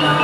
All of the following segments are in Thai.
down.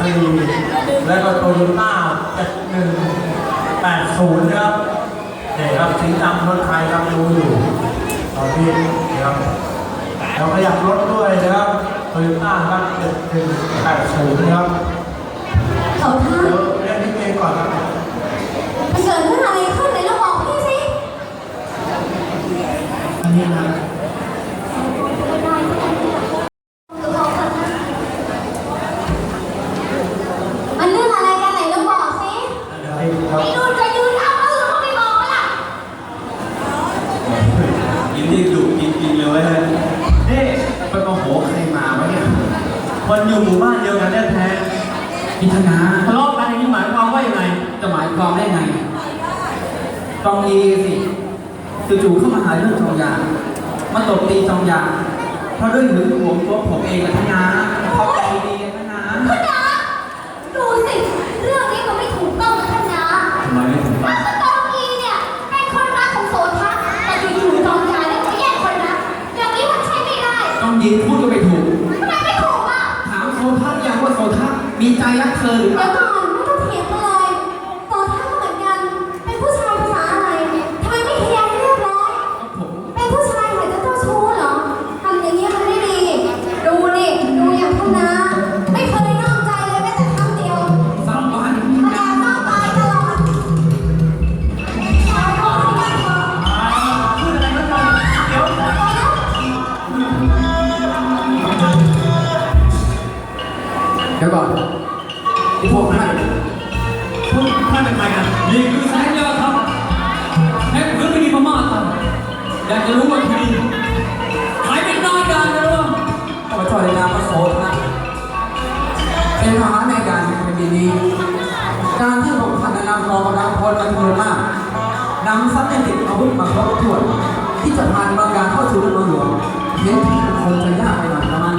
1084แล้วก็โตโยต้า7180นะครับนี่ครับสีดำรถใครครับดูอยู่ ตอนนี้นะครับเราขยับรถด้วยนะครับโตโยต้าครับ7180นะครับเขาท่าเดี๋ยวเรียกพี่เมย์ก่อนครับมันเกิดเรื่องอะไรขึ้นไหนเราบอกพี่สิอันนี้นะายความได้ไงจองยีสิจู่ๆเข้ามาหาเรื่องจองยางมาตบตีจองยางเพราะด้วยหึงหวงตัวผมเองกับธนาเขาใจดีกันธนาท่านนะดูสิเรื่องนี้มันไม่ถูกต้องนะท่านนะทำไมไม่ถึงมับ้านนก็ตองอีเนี่ยเป็นคนรักของโสทัศน์แต่อยู่ๆจองยายแล้วก็แย่งคนรักอย่างนี้มันใช่ไม่ได้จองยีพูดก็ไม่ถูกทำไมไม่ถูกอะถามโซทัศน์ยังว่าโซทัศน์มีใจรักเธอหรือเปเดี๋ยล่า อยากจะรู้ว่าใครใครเป็นนอยการนะรู้ข้าพเจ้าในนามพระโสดนะเป็นทหารในการแผ่นดินนี้การที่ผมพันนามรองกำลังพลกันจำนวนมากนำทรัพย์สินอาวุธมาครบถ้วน ที่จะพานบางการเข้าสู่เมืองหลวงเห็นที่คงจะยากไปหน่อยประมาณ